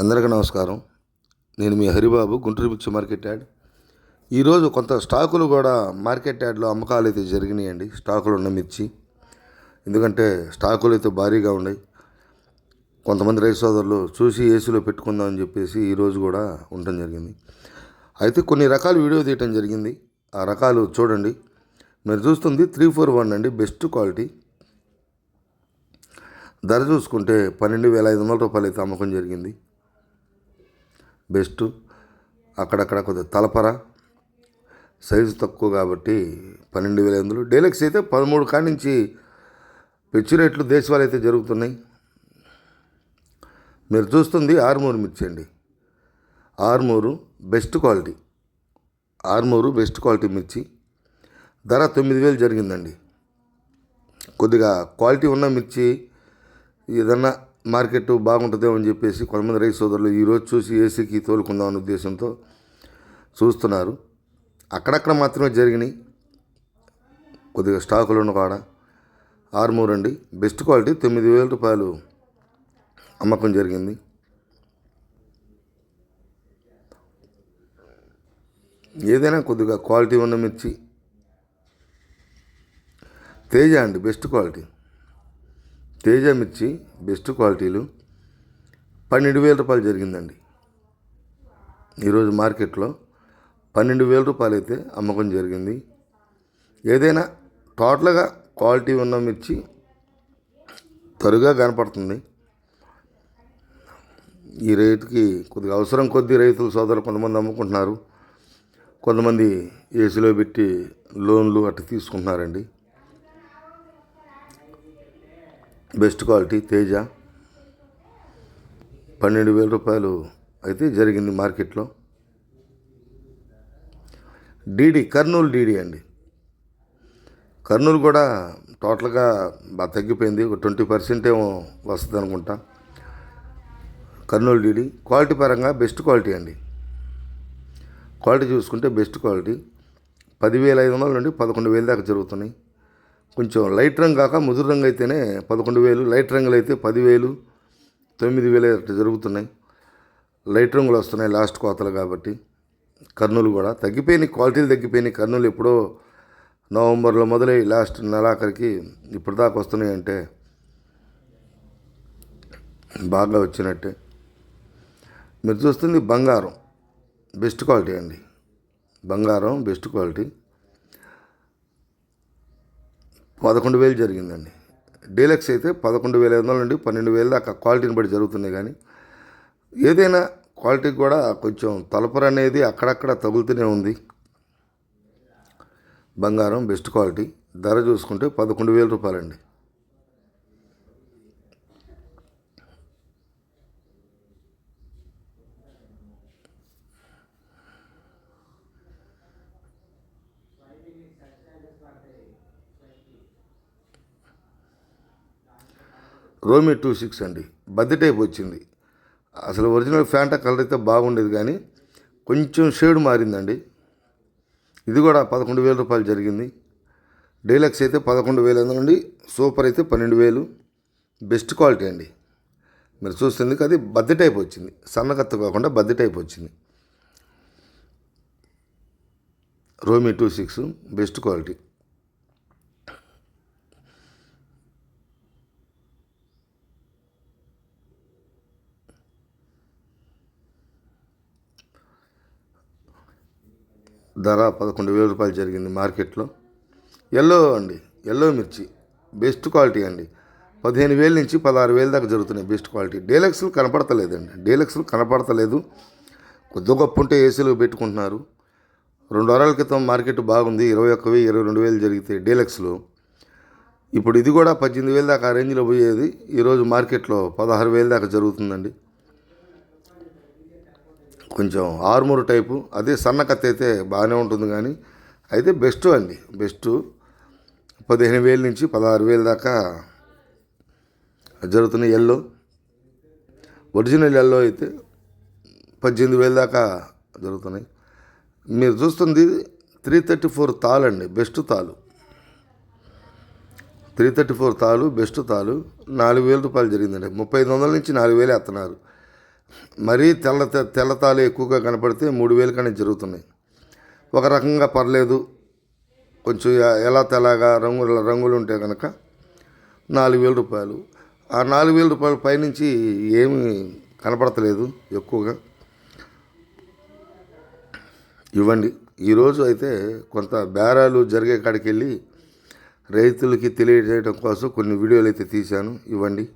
అందరికీ నమస్కారం. నేను మీ హరిబాబు గుంటూరు మిర్చి మార్కెట్ యాడ్. ఈరోజు కొంత స్టాకులు కూడా మార్కెట్ యాడ్లో అమ్మకాలు అయితే జరిగినాయండి. స్టాకులు ఉన్న మిర్చి. ఎందుకంటే స్టాకులు అయితే భారీగా ఉన్నాయి. కొంతమంది రైతు సోదరులు చూసి ఏసీలో పెట్టుకుందాం అని చెప్పేసి ఈరోజు కూడా ఉండటం జరిగింది. అయితే కొన్ని రకాల వీడియో తీయటం జరిగింది. ఆ రకాలు చూడండి. మీరు చూస్తుంది త్రీ ఫోర్ వన్ అండి బెస్ట్ క్వాలిటీ. ధర చూసుకుంటే పన్నెండు వేల ఐదు వందల రూపాయలు అయితే అమ్మకం జరిగింది. బెస్ట్. అక్కడక్కడ కొద్దిగా తలపర. సైజు తక్కువ కాబట్టి పన్నెండు వేల ఐదు వందలు. డీలక్స్ అయితే పదమూడు కాడి నుంచి పిచ్చి రేట్లు దేశవాళీ అయితే జరుగుతున్నాయి. మీరు చూస్తుంది ఆర్మూరు మిర్చి అండి. Armoor best quality. Armoor best quality మిర్చి. ధర తొమ్మిది వేలు జరిగిందండి. కొద్దిగా క్వాలిటీ ఉన్న మిర్చి ఏదన్నా మార్కెట్ బాగుంటుందేమో అని చెప్పేసి కొంతమంది రైతు సోదరులు ఈరోజు చూసి ఏసీకి తోలుకుందాం అనే ఉద్దేశంతో చూస్తున్నారు. అక్కడక్కడ మాత్రమే జరిగినాయి. కొద్దిగా స్టాకులు ఉన్న కాడ ఆర్మూర్ అండి. బెస్ట్ క్వాలిటీ తొమ్మిది వేల రూపాయలు అమ్మకం జరిగింది. ఏదైనా కొద్దిగా క్వాలిటీ ఉన్న మిర్చి తేజ అండి బెస్ట్ క్వాలిటీ. తేజ మిర్చి బెస్ట్ క్వాలిటీలు. పన్నెండు వేల రూపాయలు జరిగిందండి. ఈరోజు మార్కెట్లో పన్నెండు వేల రూపాయలు అయితే అమ్మకం జరిగింది. ఏదైనా టోటల్గా క్వాలిటీ ఉన్న మిర్చి త్వరగా కనపడుతుంది. ఈ రేటుకి కొద్దిగా అవసరం కొద్ది రైతులు సోదరులు కొంతమంది అమ్ముకుంటున్నారు. కొంతమంది ఏసీలో పెట్టి లోన్లు అట్లా తీసుకుంటున్నారండి. Best quality Teja. పన్నెండు వేల రూపాయలు అయితే జరిగింది మార్కెట్లో. డీడీ కర్నూలు డీడీ అండి. కర్నూలు కూడా టోటల్గా బాగా తగ్గిపోయింది. ఒక ట్వంటీ పర్సెంట్ ఏమో వస్తుంది అనుకుంటా. కర్నూలు డీడీ క్వాలిటీ పరంగా బెస్ట్ క్వాలిటీ అండి. క్వాలిటీ చూసుకుంటే బెస్ట్ క్వాలిటీ. పదివేల ఐదు వందల నుండి పదకొండు వేల దాకా జరుగుతున్నాయి. కొంచెం లైట్ రంగు కాక ముదురు రంగు అయితేనే పదకొండు వేలు లైట్ రంగులు అయితే పదివేలు తొమ్మిది వేలు అట్లా జరుగుతున్నాయి. లైట్ రంగులు వస్తున్నాయి లాస్ట్ కోతలు కాబట్టి. కర్నూలు కూడా తగ్గిపోయినాయి క్వాలిటీలు తగ్గిపోయినాయి. కర్నూలు ఎప్పుడో నవంబర్లో మొదలై లాస్ట్ నెలాఖరికి ఇప్పుడు దాకా వస్తున్నాయి అంటే బాగా వచ్చినట్టే. మీరు చూస్తుంది బంగారం బెస్ట్ క్వాలిటీ అండి. బంగారం బెస్ట్ క్వాలిటీ. పదకొండు వేలు జరిగిందండి. డీలక్స్ అయితే పదకొండు వేల ఐదు వందల నుండి పన్నెండు వేల దాకా క్వాలిటీని బట్టి జరుగుతున్నాయి కానీ ఏదైనా క్వాలిటీ కూడా కొంచెం తలపర అనేది అక్కడక్కడ తగులుతూనే ఉంది. బంగారం బెస్ట్ క్వాలిటీ. ధర చూసుకుంటే పదకొండు వేల రూపాయలండి. రోమి టూ సిక్స్ అండి. బద్ది టైప్ వచ్చింది. అసలు ఒరిజినల్ ఫ్యాంటా కలర్ అయితే బాగుండేది కానీ కొంచెం షేడ్ మారిందండి. ఇది కూడా పదకొండు వేల రూపాయలు జరిగింది. డీలక్స్ అయితే పదకొండు వేల నుండి సూపర్ అయితే పన్నెండు వేలు. బెస్ట్ క్వాలిటీ అండి. మీరు చూస్తుంది అది బద్ది టైప్ వచ్చింది. సన్నకత్త కాకుండా బద్ది టైప్ వచ్చింది. రోమి టూ సిక్స్ బెస్ట్ క్వాలిటీ. ధర పదకొండు వేల రూపాయలు జరిగింది మార్కెట్లో. ఎల్లో అండి ఎల్లో మిర్చి బెస్ట్ క్వాలిటీ అండి. పదిహేను వేల నుంచి పదహారు వేల దాకా జరుగుతున్నాయి బెస్ట్ క్వాలిటీ. డీలక్స్లు కనపడతలేదండి డీలక్స్లు కనపడతలేదు. కొద్ది గొప్ప ఉంటే ఏసీలు పెట్టుకుంటున్నారు. రెండు వారాల క్రితం మార్కెట్ బాగుంది ఇరవై ఒక్క వెయ్యి ఇరవై రెండు వేలు జరిగితే డీలక్స్లో. ఇప్పుడు ఇది కూడా పద్దెనిమిది వేల దాకా ఆ రేంజ్లో పోయేది. ఈరోజు మార్కెట్లో పదహారు వేల దాకా జరుగుతుందండి. కొంచెం ఆర్మూర్ టైపు. అదే సన్న కత్తి అయితే బాగానే ఉంటుంది కానీ అయితే బెస్ట్ అండి. బెస్ట్. పదిహేను వేల నుంచి పదహారు వేల దాకా జరుగుతున్న ఎల్లో. ఒరిజినల్ ఎల్లో అయితే పద్దెనిమిది వేల దాకా జరుగుతున్నాయి. మీరు చూస్తుంది త్రీ థర్టీ ఫోర్ తాలు అండి. బెస్ట్ తాలు త్రీ థర్టీ ఫోర్ తాలు బెస్ట్ తాలు నాలుగు వేల రూపాయలు జరిగిందండి. ముప్పై ఐదు వందల నుంచి నాలుగు వేలు ఎత్తున్నారు మరీ తెల్ల తెల్లతాలు ఎక్కువగా కనపడితే మూడు వేలు కానీ జరుగుతున్నాయి. ఒక రకంగా పర్లేదు. కొంచెం ఎలా తెల్లగా రంగుల రంగులు ఉంటే కనుక నాలుగు వేల రూపాయలు. ఆ నాలుగు వేల రూపాయల పైనుంచి ఏమి కనపడతలేదు ఎక్కువగా. ఇవ్వండి. ఈరోజు అయితే కొంత బేరాలు జరిగే కాడికి వెళ్ళి రైతులకి తెలియజేయడం కోసం కొన్ని వీడియోలు అయితే తీశాను. ఇవ్వండి.